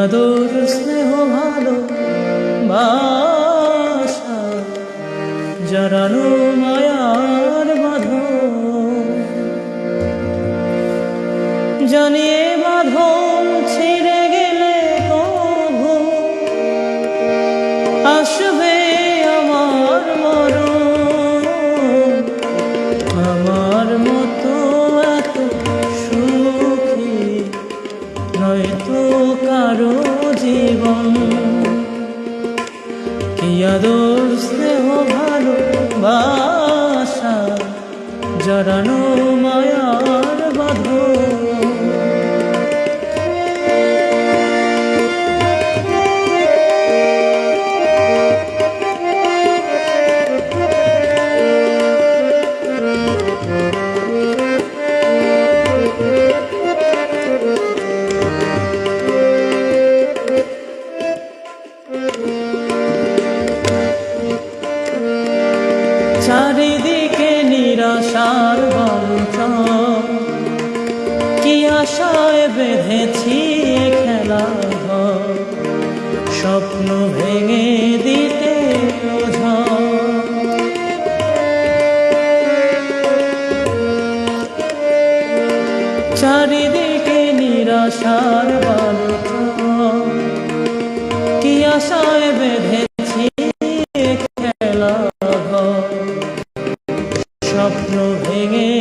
আদর স্নেহ ভালো বাসা। জড়ানো মায়ার বাঁধন। জানিয়ে বাঁধন কারও জীবন। কি আদর স্নেহ ভালো বাসা জড়ানো আশায় বেঁধেছি খেলা স্বপ্ন ভেঙে দিতে ওঝড়। চারিদিকে নিরাশার বঞ্চন কি আশায় বেঁধেছি খেলা স্বপ্ন ভেঙে